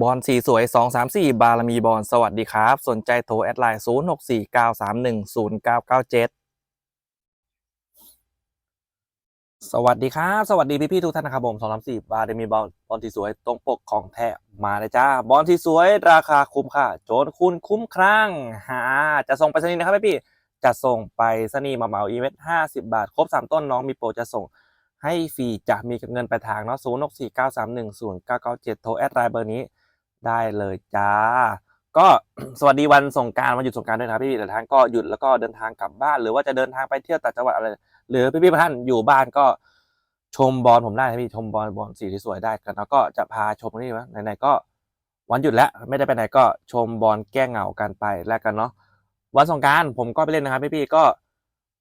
บอลสีสวยสองสามสี่บารมีบอลสวัสดีครับ สนใจโทรแอดไลน์ศูนย์หกสี่เก้าสวัสดีครับ สวัสดีพี่ๆทุกท่านนะครับผมสองสามสี่บารมีบอลบอลที่สวยตรงปกของแท้มาเลยจ้า บอลที่สวยราคาคุ้มค่าโจนคุณคุ้มครั่งหาจะส่งไปสนีนะครับพี่ๆจะส่งไปสนีมาเหมาอีเวนต์ห้าสิบบาท ครบสามต้นน้องมีโปรจะส่งให้ฟรีจะมีเงินไปทางเนาะศูนย์หกสี่เก้าสามหนึ่งศูนย์เก้าเก้าเจ็ดโทรแอดไลน์เบอร์นี้ ได้เลยจ้า ก็สวัสดีวันสงการวันหยุดสงการด้วยนะครับพี่ๆแต่ทางก็หยุดแล้วก็เดินทางกลับบ้าน หรือว่าจะเดินทางไปเที่ยวต่างจังหวัดอะไร หรือพี่ๆท่านอยู่บ้านก็ชมบอลผมได้นะพี่ชมบอลบอลสีที่สวยได้กันแล้วก็จะพาชมนี่วะไหนๆก็วันหยุดแล้วไม่ได้ไปไหนก็ชมบอลแก้เหงากันไปแล้วกันเนาะวันสงการผมก็ไปเล่นนะครับพี่ๆก็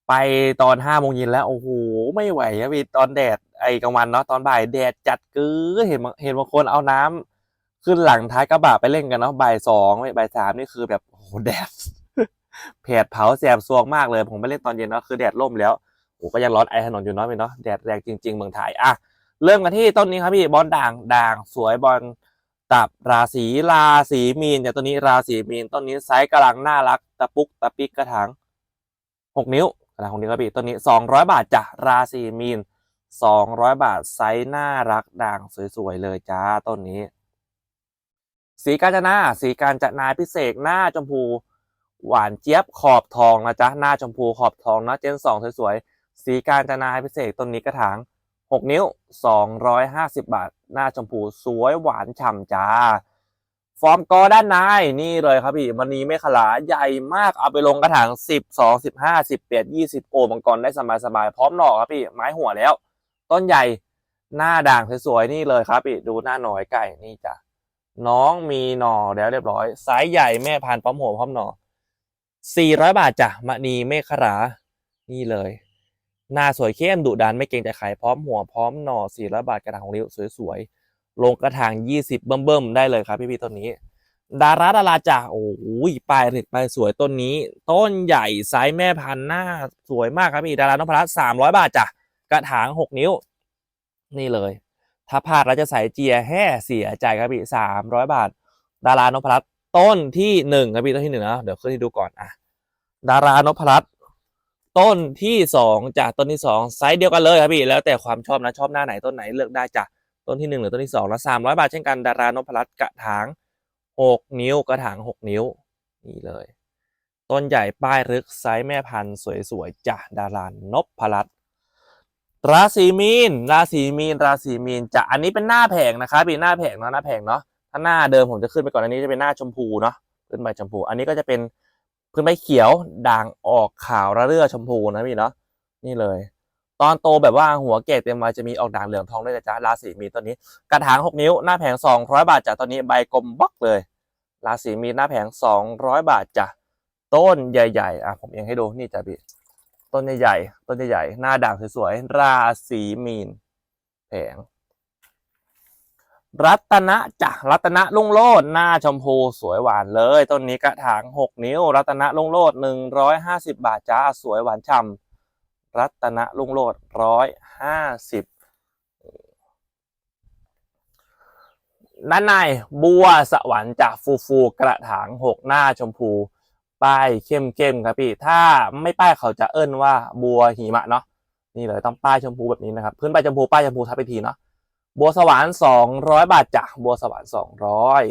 ไปตอนห้าโมงเย็นแล้วโอ้โหไม่ไหวครับพี่ตอนแดดไอ้กลางวันเนาะตอนบ่ายแดดจัดกือเห็นเห็นบางคนเอาน้ำ ขึ้นหลังท้ายกระบะไปเล่นกันเนาะบ่ายสองบ่ายสามนี่คือแบบโอ้โหแดดแผดเผาแสบซวงมากเลย ผมไปเล่นตอนเย็นเนาะคือแดดร่มแล้วโอ้ก็ยังร้อนไอถนนอยู่เนาะพี่เนาะแดดแรงจริง ๆ เมืองไทยอะเริ่มกันที่ต้นนี้ครับพี่บอลด่างด่างสวยบอลตับราศีราศีมีนเนี่ยต้นนี้ราศีมีนต้นนี้ไซส์กำลังน่ารักตะปุกตะปิกกระถางหกนิ้วกระถางหกนิ้วครับพี่ต้นนี้สองร้อยบาทจ้ะราศีมีนสองร้อยบาทไซส์น่ารักด่างสวยๆเลยจ้าต้นนี้ สีกาญจนาสีกาญจนาพิเศษหน้าชมพู หวานเจี๊ยบขอบทองนะจ๊ะหน้าชมพูขอบทองนะเจนสองสวยๆสีกาญจนาพิเศษต้นนี้กระถางหกนิ้วสองร้อยห้าสิบบาท หน้าชมพูสวยหวานฉ่ำจ้าฟอร์มกอด้านในนี่เลยครับพี่มันนี้ไม่ขลาใหญ่มากเอาไปลงกระถางสิบสองสิบห้าสิบแปดยี่สิบโอมังกรได้สบายๆพร้อมหน่อครับพี่ไม้หัวแล้ว ต้นใหญ่หน้าด่างสวยๆนี่เลยครับพี่ดูหน้าหน่อยไก่นี่จ้ะ น้องมีหน่อแล้วเรียบร้อยไซส์ใหญ่แม่พันธุ์พร้อมหัวพร้อมหน่อสี่ร้อยบาทจ้ะมณีเมฆรา นี่เลยหน้าสวยเข้มดุดันไม่เกรงใจใครพร้อมหัวพร้อมหน่อสี่ร้อยบาทกระถางของริ้วสวยๆลงกระถางยี่สิบเบิ่มๆได้เลยครับพี่ๆต้นนี้ ดาราดาราจ้ะโอ้ยปลายถึกปลายสวยต้นนี้ ต้นใหญ่ไซส์แม่พันธุ์หน้าสวยมากครับพี่ดารานพรัตน์สามร้อยบาทจ้ะกระถางหกนิ้ว นี่เลย ถ้าพลาดเราจะใส่เจียแห่เสียใจครับพี่สามร้อยบาท ดารานพรัตต้นที่หนึ่งครับพี่ต้นที่หนึ่งนะเดี๋ยวขึ้นให้ดูก่อนอะดารานพรัตต้นที่สองจากต้นที่สองไซส์เดียวกันเลยครับพี่แล้วแต่ความชอบนะชอบหน้าไหนต้นไหนเลือกได้จ้ะต้นที่หนึ่งหรือต้นที่สองล้วสามร้อยบาทเช่นกันดารานพรัตกระถางหกนิ้วกระถางหกนิ้วนี่เลย ต้นใหญ่ป้ายรึกไซส์แม่พันธุ์สวยๆจ้ะดารานพรัต ราศีมีน ราศีมีน ราศีมีนจะอันนี้เป็นหน้าแผงนะครับเป็นหน้าแผงเนาะหน้าแผงเนาะถ้าหน้าเดิมผมจะขึ้นไปก่อนอันนี้จะเป็นหน้าชมพูเนาะขึ้นไปชมพู อันนี้ก็จะเป็นพื้นใบเขียวด่างออกขาวระเรื่อชมพูนะพี่เนาะนี่เลย ตอนโตแบบว่าหัวเกศเต็มวัยจะมีออกด่างเหลืองทองด้วยนะจ๊ะราศีมีนต้นนี้ กระถางหกนิ้วหน้าแผงสองร้อยบาทจ้ะตอนนี้ใบกลมบล็อกเลย ราศีมีนหน้าแผงสองร้อยบาทจ้ะต้นใหญ่ๆอะผมเองให้ดูนี่จ้ะพี่ ต้นใหญ่ๆต้นใหญ่ๆหน้าด่างสวยๆราศีมีน แผง รัตนะจ้ะรัตนะลุ่งโลดหน้าชมพูสวยหวานเลย ต้นนี้กระถางหกนิ้ว รัตนะลุ่งโลดหนึ่งร้อยห้าสิบบาทจ้าสวยหวานฉ่ำรัตนะลุ่งโลดร้อยห้าสิบด้านในบัวสวรรค์จากฟูฟูกระถางหกหน้าชมพู ป้ายเข้มๆครับพี่ ถ้าไม่ป้ายเขาจะเอิ้นว่าบัวหิมะเนาะนี่เลยต้องป้ายชมพูแบบนี้นะครับพื้นใบชมพูป้ายชมพูทับไปทีเนาะบัวสวรรค์สองร้อยบาทจ้ะบัวสวรรค์สองร้อย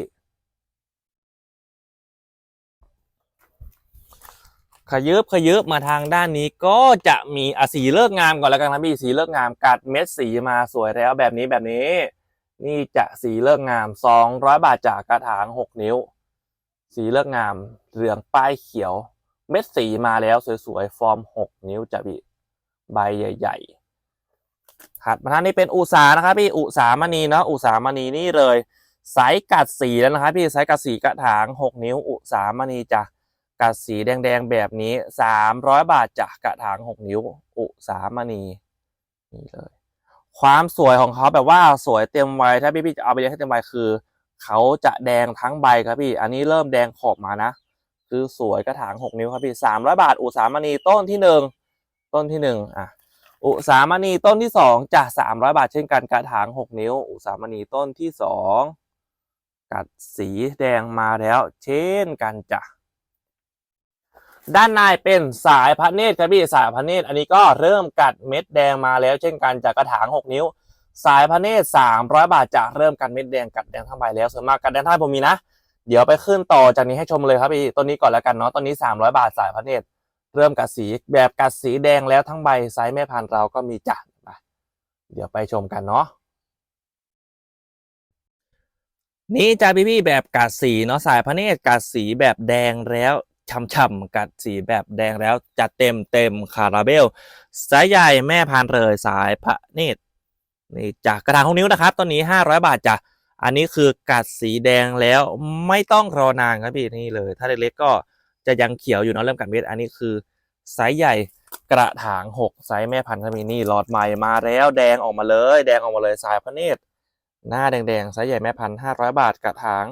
ขยืบขยืบมาทางด้านนี้ก็จะมีอสีเลิกงามก่อนแล้วกันนะพี่สีเลิกงามกัดเม็ดสีมาสวยแล้วแบบนี้แบบนี้ นี่จะสีเลิกงามสองร้อยบาทจากกระถางหกนิ้ว สีเลิกงาม เหลืองป้ายเขียว เม็ดสีมาแล้วสวยๆ ฟอร์มหกนิ้วจะพี่ใบใหญ่ๆถัดมาทางนี้เป็นอุสานะครับพี่อุสามณีเนาะอุสามณีนี่เลยสายกัดสีแล้วนะครับพี่สายกัดสีกระถางหกนิ้ว อุสามณีจ้ะกัดสีแดงๆแบบนี้สามร้อยบาทจ้ะกระถางหกนิ้ว อุสามณีนี่เลย ความสวยของเขาแบบว่าสวยเต็มวัยถ้าพี่พี่จะเอาไปเลี้ยงให้เต็มวัยคือ เขาจะแดงทั้งใบครับพี่ อันนี้เริ่มแดงขอบมานะ คือสวยกระถางหกนิ้วครับพี่สามร้อยบาท อุสามณีต้นที่หนึ่งต้นที่หนึ่งอะอุสามณีต้นที่สองจะสามร้อยบาทเช่นกันกระถางหกนิ้ว อุสามณีต้นที่สองกัดสีแดงมาแล้ว เช่นกันจ้ะด้านในเป็นสายพระเนตรครับพี่สายพระเนตรอันนี้ก็เริ่มกัดเม็ดแดงมาแล้วเช่นกันจากกระถาง 6 นิ้ว สายพระเนตร300 บาทจะเริ่มกัดเม็ดแดงกัดแดงทั้งใบแล้วส่วนมากกัดแดงทั้งใบผมมีนะ เดี๋ยวไปขึ้นต่อจากนี้ให้ชมเลยครับพี่ต้นนี้ก่อนแล้วกันเนาะต้นนี้ 300 บาทสายพระเนตรเริ่มกัดสีแบบกัดสีแดงแล้วทั้งใบไซส์แม่พันธุ์เราก็มีจ้ะเดี๋ยวไปชมกันเนาะนี่จะพี่พี่แบบกัดสีเนาะสายพระเนตรกัดสีแบบแดงแล้วช่ำๆกัดสีแบบแดงแล้วจัดเต็มเต็มคาราเบลสายใหญ่แม่พันธุ์เลยสายพระเนตร นี่จากกระถางหกนิ้วนะครับต้นนี้ 500 บาทจ้ะอันนี้คือกัดสีแดงแล้วไม่ต้องรอนานครับพี่นี่เลย ถ้าเล็กๆก็จะยังเขียวอยู่เนาะเริ่มกัดเม็ดอันนี้คือไซส์ใหญ่กระถาง6ไซส์แม่พันธุ์ก็มีนี่หลอดใหม่มาแล้วแดงออกมาเลย แดงออกมาเลยสายพระเนตรหน้าแดงๆไซส์ใหญ่แม่พันห้าร้อยบาทกระถาง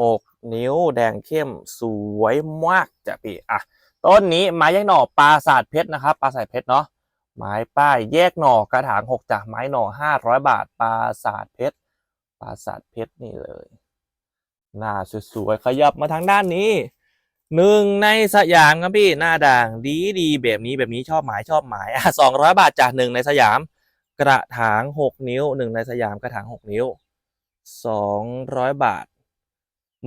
หกนิ้ว แดงเข้มสวยมากจ้ะปีอะต้นนี้ไม้แยกหน่อปลาสาดเพชรนะครับปลาสาดเพชรเนาะ ไม้ป้ายแยกหน่อกระถางหกจากไม้หน่อห้าร้อยบาทปลาสาดเพชรปลาสาดเพชรนี่เลยหน้าสวยๆขยับมาทางด้านนี้หนึ่งในสยามครับพี่หน้าด่างดีดีแบบนี้แบบนี้ชอบหมายชอบหมายอะสองร้อยบาทจากหนึ่งในสยาม กระถางหกนิ้วหนึ่งในสยามกระถางหกนิ้วสองร้อยบาท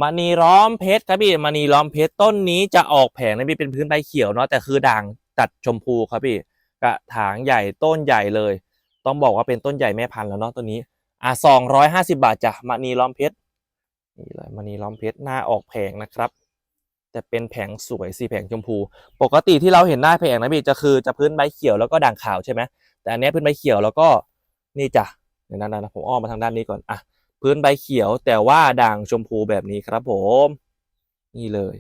มณีล้อมเพชรครับพี่มณีล้อมเพชรต้นนี้จะออกแผงนะพี่เป็นพื้นใบเขียวเนาะแต่คือด่างตัดชมพูครับพี่ กระถางใหญ่ต้นใหญ่เลย ต้องบอกว่าเป็นต้นใหญ่แม่พันธุ์แล้วเนาะต้นนี้อะสองร้อยห้าสิบาทจ้ะมณีล้อมเพชรนี่เลยมณีล้อมเพชรหน้าออกแผงนะครับแต่เป็นแผงสวยสีแผงชมพู ปกติที่เราเห็นหน้าแผงนะพี่จะคือจะพื้นใบเขียวแล้วก็ด่างขาวใช่ไหมแต่อันนี้พื้นใบเขียวแล้วก็นี่จ้ะเดี๋ยวนั้นนะผมอ้อมมาทางด้านนี้ก่อนอะพื้นใบเขียวแต่ว่าด่างชมพูแบบนี้ครับผม นี่เลย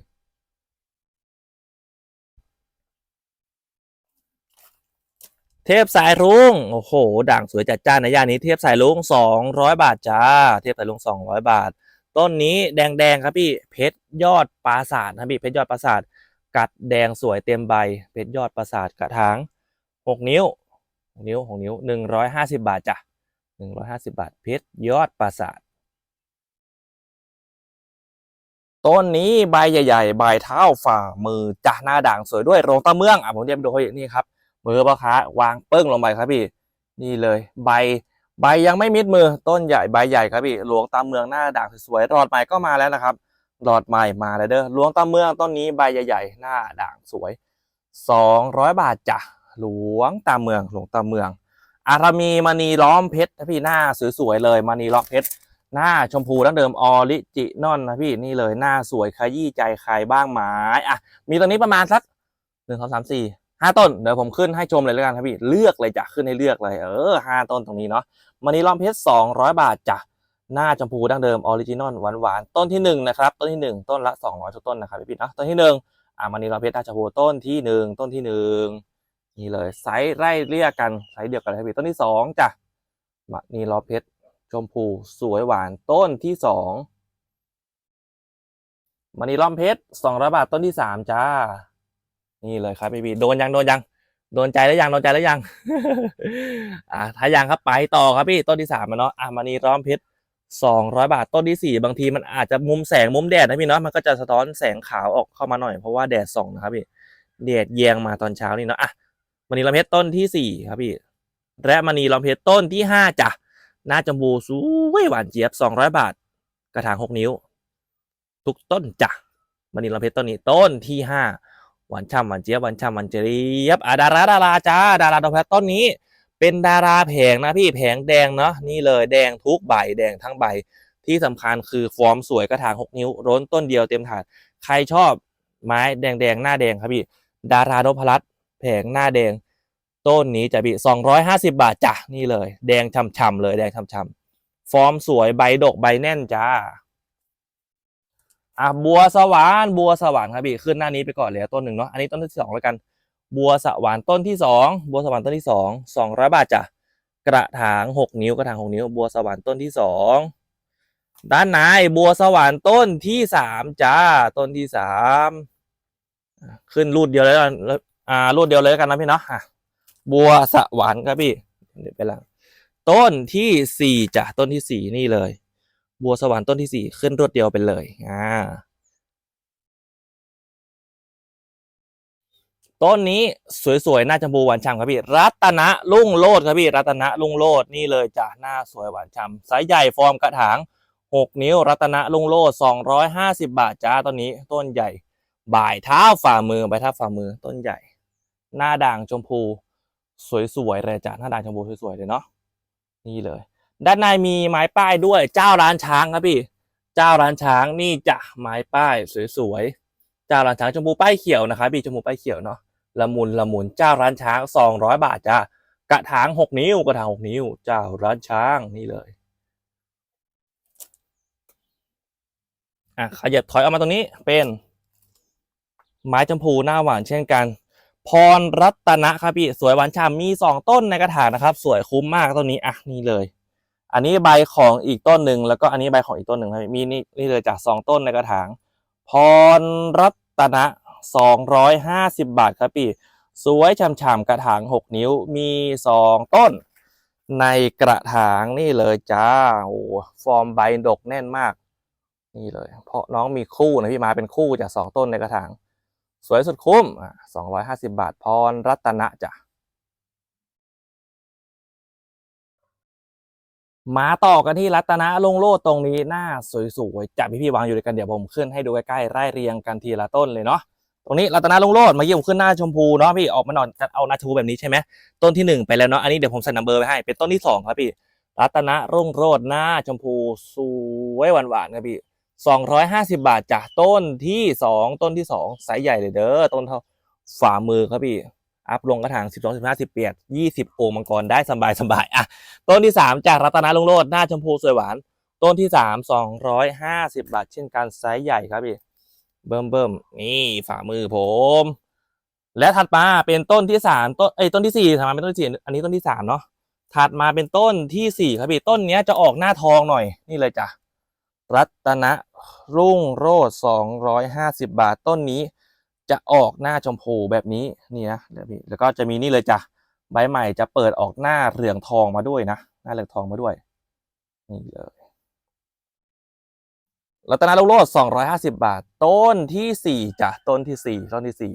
เทพสายรุ้งโอ้โห ด่างสวยจัดจ้านในย่านนี้ เทพสายรุ้งสองร้อยบาทจ้า เทพสายรุ้งสองร้อยบาท ต้นนี้แดงๆครับพี่ เพชรยอดปราสาทนะพี่ เพชรยอดปราสาท กัดแดงสวยเต็มใบ เพชรยอดปราสาทกระถางหกนิ้วหกนิ้วหกนิ้วหนึ่งร้อยห้าสิบาทจ้ะหนึ่งร้อยห้าสิบาท เพชรยอดปราสาท ต้นนี้ใบใหญ่ ๆ ใบเท้าฝ่ามือจ้ะหน้าด่างสวยด้วย โรงตะเมือง อะผมเรียบดูเขาอย่างนี้ครับ มือพ่อค้าวางเปิ้งลงไปครับพี่ นี่เลยใบใบยังไม่มิดมือต้นใหญ่ใบใหญ่ครับพี่หลวงตาเมืองหน้าด่างสวยๆรอดใหม่ก็มาแล้วนะครับรอดใหม่มาแล้วเด้อหลวงตาเมืองต้นนี้ใบใหญ่ๆหน้าด่างสวยสองร้อยบาทจ้ะหลวงตาเมืองหลวงตาเมือง อารามีมณีล้อมเพชรนะพี่หน้าสวยๆเลยมณีล้อมเพชรหน้าชมพูดั้งเดิมออริจินอลนะพี่นี่เลยหน้าสวยขยี้ใจใครบ้างไหมอะมีตัวนี้ประมาณสักหนึ่งสองสามสี่ ห้าต้นเดี๋ยวผมขึ้นให้ชมเลยแล้วกันครับพี่เลือกเลยจ้ะขึ้นให้เลือกเลยเออห้าต้นตรงนี้เนาะมันนี้ล้อมเพชรสองร้อยบาทจ้ะหน้าชมพูดั้งเดิมออริจินอลหวานหวานๆต้นที่หนึ่งนะครับต้นที่หนึ่งต้นละสองร้อยทุกต้นนะครับพี่ๆเนาะต้นที่หนึ่งอ่ามันนี้ล้อมเพชรหน้าชมพูต้นที่หนึ่งต้นที่หนึ่งนี่เลยไซส์ไล่เรียกกันไซส์เดียวกันเลยครับพี่ต้นที่สองจ้ะมันนี้ล้อมเพชรชมพูสวยหวานต้นที่สองมันนี้ล้อมเพชรสองร้อยบาทต้นที่สามจ้า นี่เลยครับพี่ๆโดนยังโดนยังโดนใจแล้วยังโดนใจแล้วยัง อ่าถ้ายังครับไปต่อครับพี่ต้นที่สามอะเนาะอะมานีร้อมเพชรสองร้อยบาทต้นที่สี่บางทีมันอาจจะมุมแสงมุมแดดนะพี่เนาะมันก็จะสะท้อนแสงขาวออกเข้ามาหน่อยเพราะว่าแดดส่องนะครับพี่แดดแยงมาตอนเช้านี่เนาะอะมานีร้อมเพชรต้นที่สี่ครับพี่และมานีร้อมเพชรต้นที่ห้าจ้ะหน้าจมูกสวยหวานเจี๊ยบสองร้อยบาท กระถางหกนิ้ว ทุกต้นจ้ะมานีร้อมเพชรต้นนี้ต้นที่ห้า หวานช่ำหวานเจี๊ยบหวานช่ำหวานเจี๊ยบอะดาราดาราจ้าดาราดอกแพทต้นนี้ เป็นดาราแผงนะพี่แผงแดงเนาะนี่เลยแดงทุกใบแดงทั้งใบ ที่สำคัญคือฟอร์มสวยกระถางหกนิ้ว ร้นต้นเดียวเต็มถาด ใครชอบไม้แดงแดงๆหน้าแดงครับพี่ ดารานพรัตแผงหน้าแดง ต้นนี้จะพี่สองร้อยห้าสิบาทจ้ะนี่เลย แดงช่ำๆเลยแดงช่ำๆฟอร์มสวยใบดกใบแน่นจ้า อะบัวสวรรค์บัวสวรรค์ครับพี่ขึ้นหน้านี้ไปก่อนเลยต้นหนึ่งเนาะอันนี้ต้นที่สองแล้วกัน บัวสวรรค์ต้นที่สองบัวสวรรค์ต้นที่สองสองร้อยบาทจ้ะกระถางหกนิ้วกระถางหกนิ้ว บัวสวรรค์ต้นที่สองด้านในบัวสวรรค์ต้นที่สามจ้าต้นที่สามขึ้นรูดเดียวเลยแล้วกันอ่ารูดเดียวเลยแล้วกันนะพี่เนาะอะบัวสวรรค์ครับพี่เดี๋ยวไปละต้นที่สี่จ้ะต้นที่สี่นี่เลย บัวสวรรค์ต้นที่สี่ขึ้นรวดเดียวไปเลยอ่าต้นนี้สวยๆ หน้าชมพูหวานฉ่ำครับพี่ รัตนะลุ่งโลดครับพี่ รัตนะลุ่งโลดนี่เลยจ้ะหน้าสวยหวานฉ่ำไซส์ใหญ่ฟอร์มกระถางหกนิ้ว รัตนะลุ่งโลดสองร้อยห้าสิบาทจ้าต้นนี้ต้นใหญ่ บ่ายเท้าฝ่ามือใบเท้าฝ่ามือต้นใหญ่ หน้าด่างชมพู สวยๆเลยจ้ะหน้าด่างชมพูสวยๆเลยเนาะนี่เลย ด้านในมีไม้ป้ายด้วยเจ้าร้านช้างครับพี่ เจ้าร้านช้างนี่จะไม้ป้ายสวยๆเจ้าร้านช้างชมพูป้ายเขียวนะครับพี่ชมพูป้ายเขียวเนาะละมุนละมุนเจ้าร้านช้างสองร้อยบาทจ้ากระถางหกนิ้วกระถางหกนิ้ว เจ้าร้านช้างนี่เลยอะขยับถอยออกมาตรงนี้เป็น ไม้ชมพูหน้าหวานเช่นกัน พรรัตนะครับพี่สวยหวานฉ่ำมีสองต้นในกระถางนะครับ สวยคุ้มมากต้นนี้อะนี่เลย อันนี้ใบของอีกต้นหนึ่งแล้วก็อันนี้ใบของอีกต้นหนึ่งครับมีนี่นี่เลยจากสองต้นในกระถาง พรรัตนะสองร้อยห้าสิบบาทครับพี่สวยฉ่ำๆกระถางหกนิ้วมีสองต้น ในกระถางนี่เลยจ้าโอ้ฟอร์มใบดกแน่นมาก นี่เลย เพราะน้องมีคู่นะพี่มาเป็นคู่จากสองต้นในกระถาง สวยสุดคุ้มสองร้อยห้าสิบาทพรรัตนะจ้ะ มาต่อกันที่รัตนะลงโลดตรงนี้หน้าสวยๆจับพี่พี่ๆวางอยู่ด้วยกันเดี๋ยวผมขึ้นให้ดูใกล้ๆไล่เรียงกันทีละต้นเลยเนาะตรงนี้รัตนะลงโลดเมาเยี่ยมขึ้นหน้าชมพูเนาะพี่ออกมาหนอนจะเอาหน้าชมพูแบบนี้ใช่ไหมต้นที่หนึ่งไปแล้วเนาะอันนี้เดี๋ยวผมใส่นัมเบอร์ไปให้เป็นต้นที่สองครับพี่ รัตนะรุ่งโรดหน้าชมพูสวยหวานๆครับพี่สองร้อยห้าสิบาทจากต้นที่สองต้นที่สองไซส์ใหญ่เลยเด้อต้นเท่าฝ่ามือครับพี่ อัพลงกระถางสิบสองสิบห้าสิบเปียดยี่สิบโอมังกรได้สบายสบายอะ ต้นที่สามจากรัตนาลุงโรดหน้าชมพูสวยหวาน ต้นที่สามสองร้อยห้าสิบาท เช่นกันไซส์ใหญ่ครับพี่ เบิ่มเบิ่มนี่ฝ่ามือผม และถัดมาเป็นต้นที่สามต้นเอ้ยต้นที่สี่ถัดมาเป็นต้นที่สี่อันนี้ต้นที่สามเนาะ ถัดมาเป็นต้นที่สี่ครับพี่ ต้นเนี้ยจะออกหน้าทองหน่อย นี่เลยจ้ะ รัตนะรุ่งโรดสองร้อยห้าสิบาท ต้นนี้ จะออกหน้าชมพูแบบนี้นี่นะเดี๋ยวพี่แล้วก็จะมีนี่เลยจ้ะใบใหม่จะเปิดออกหน้าเหลืองทองมาด้วยนะหน้าเหลืองทองมาด้วยนี่เลยรัตนาลุงโรดสองร้อยห้าสิบาท ต้นที่สี่จ้ะต้นที่สี่ต้นที่สี่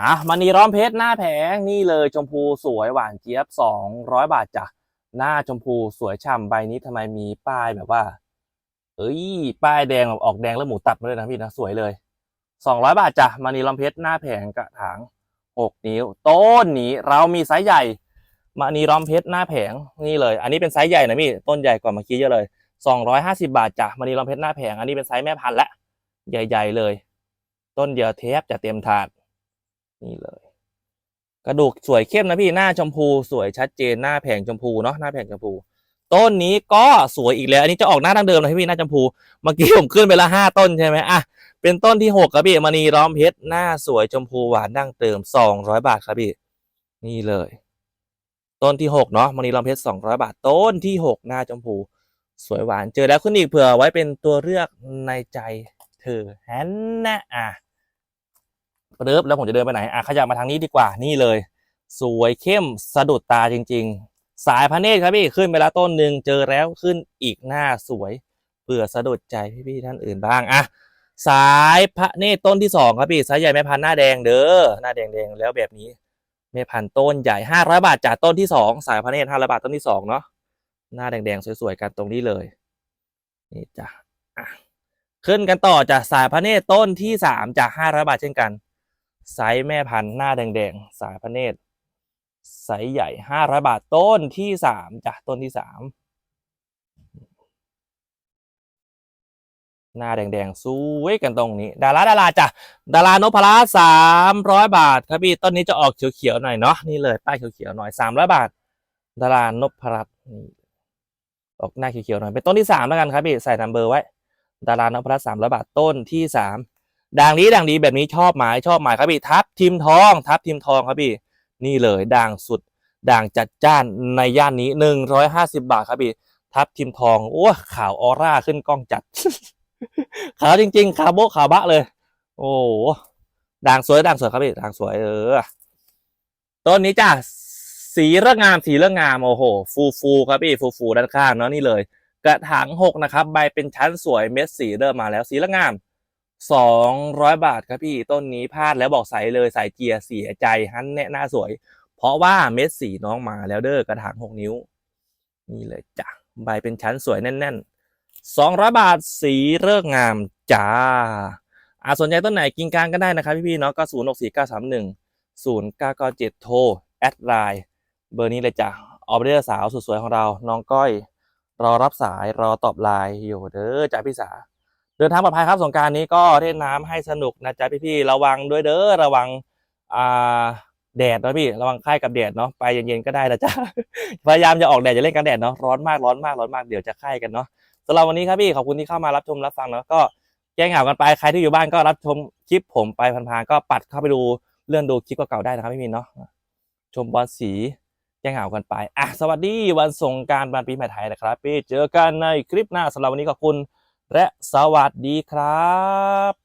อะมันนีร้อมเพชรหน้าแผงนี่เลยชมพูสวยหวานเจี๊ยบสองร้อยบาทจ้ะหน้าชมพูสวยฉ่ำใบนี้ทำไมมีป้ายแบบว่า เอ้ย ป้ายแดงแบบออกแดงแล้วหมูตัดมาเลยนะพี่นะสวยเลย สองร้อยบาทจ้ะมันนีรอมเพชรหน้าแผงกระถางหกนิ้ว ต้นนี้เรามีไซส์ใหญ่มานีรอมเพชรหน้าแผงนี่เลย อันนี้เป็นไซส์ใหญ่นะพี่ต้นใหญ่กว่าเมื่อกี้เยอะเลยสองร้อยห้าสิบาทจ้ะมานีรอมเพชรหน้าแผงอันนี้เป็นไซส์แม่พันธุ์ละใหญ่ ๆ เลย ต้นเดียวเทปจะเต็มถาดนี่เลย กระดูกสวยเข้มนะพี่หน้าชมพูสวยชัดเจนหน้าแผงชมพูเนาะหน้าแผงชมพู ต้นนี้ก็สวยอีกแล้ว อันนี้จะออกหน้าดังเดิมเลยพี่หน้าชมพู เมื่อกี้ผมขึ้นไปละห้าต้นใช่ไหมอะเป็นต้นที่หกครับพี่มณีร้อมเพชรหน้าสวยชมพูหวานดังเติมสองร้อยบาทครับพี่นี่เลย ต้นที่หกเนาะมณีร้อมเพชรสองร้อยบาท ต้นที่หกหน้าชมพู สวยหวานเจอแล้วขึ้นอีกเผื่อไว้เป็นตัวเลือกในใจเธอแฮนนะอะเริบแล้วผมจะเดินไปไหนอะขยับมาทางนี้ดีกว่านี่เลย สวยเข้มสะดุดตาจริง ๆ สายพระเนตรครับพี่ขึ้นไปแล้วต้นหนึ่งเจอแล้วขึ้นอีกหน้าสวยเผื่อสะดุดใจพี่ๆท่านอื่นบ้างอะสายพระเนตรต้นที่สองครับพี่สายใหญ่แม่พันธ์หน้าแดงเด้อหน้าแดงแดงๆแล้วแบบนี้แม่พันธ์ต้นใหญ่ห้าร้อยบาทจากต้นที่สองสายพระเนตรห้าร้อยบาทต้นที่สองเนาะหน้าแดงแดงๆสวยๆกันตรงนี้เลยนี่จ้ะขึ้นกันต่อจากสายพระเนตรต้นที่สามจากห้าร้อยบาทเช่นกันไซส์แม่พันธุ์หน้าแดงแดงๆสายพระเนตร ไซส์ใหญ่ห้าร้อยบาทต้นที่สามจ้ะต้นที่สามหน้าแดงๆสวยกันตรงนี้ ดาราดาราจ้ะดารานพรัตสามร้อยบาท ครับพี่ต้นนี้จะออกเขียวๆหน่อยเนาะนี่เลยป้ายเขียวๆหน่อยสามร้อยบาท ดารานพรัตน์ออกหน้าเขียวๆหน่อยเป็นต้นที่สามแล้วกันครับพี่ใส่นัมเบอร์ไว้ ดารานพรัตสามร้อยบาทต้นที่สามด่างนี้ด่างดีแบบนี้ชอบหมายชอบหมายครับพี่ทับทิมทอง ทับทิมทองครับพี่ นี่เลยด่างสุด ด่างจัดจ้านในย่านนี้หนึ่งร้อยห้าสิบาทครับพี่ทับทิมทองโอ้ขาวออร่าขึ้นกล้องจัดขาวจริง ๆ ขาวโบขาวบะเลย โอ้ด่างสวยด่างสวยครับพี่ด่างสวยเออต้นนี้จ้ะสีเรื่องงามสีเรื่องงามโอ้โห ฟูฟูครับพี่ฟูฟูด้านข้างเนาะนี่เลย กระถางหกนะครับ ใบเป็นชั้นสวยเม็ดสีเริ่มมาแล้วสีละงาม สองร้อยบาทครับพี่ต้นนี้พลาดแล้วบอกใส่เลยใส่เกียร์เสียใจฮันแน่หน้าสวย เพราะว่าเม็ดสีน้องมาแล้วเด้อกระถางหกนิ้ว นี่เลยจ้ะใบเป็นชั้นสวยแน่นๆสองร้อยบาทสีเลิกงามจ้าอาสนใจต้นไหนกินกลางก็ได้นะครับพี่ๆเนาะก็ศูนย์หกสี่เก้าสามหนึ่งศูนย์เก้าเก้าเจ็ดโทรแอดไลน์เบอร์นี้เลยจ้ะออเดอร์สาวสุดสวยของเรา น้องก้อย รอรับสายรอตอบไลน์อยู่เด้อจ้าพี่สา เดินทางปลอดภัยครับสงการนี้ก็เล่นน้ำให้สนุกนะจ๊ะพี่ๆระวังด้วยเด้อระวังอ่าแดดนะพี่ระวังไข้กับแดดเนาะไปเย็นๆก็ได้นะจ๊ะพยายามจะออกแดดจะเล่นกันแดดเนาะร้อนมากร้อนมากร้อนมากเดี๋ยวจะไข้กันเนาะสำหรับวันนี้ครับพี่ขอบคุณที่เข้ามารับชมรับฟังแล้วก็แก้เหงากันไปใครที่อยู่บ้านก็รับชมคลิปผมไปพันๆก็ปัดเข้าไปดูเลื่อนดูคลิปเก่าๆได้นะครับพี่มินเนาะชมบอลสีแก้เหงากันไปอะสวัสดีวันสงการวันปีใหม่ไทยนะครับพี่เจอกันในคลิปหน้าสำหรับวันนี้ขอบคุณ และสวัสดีครับ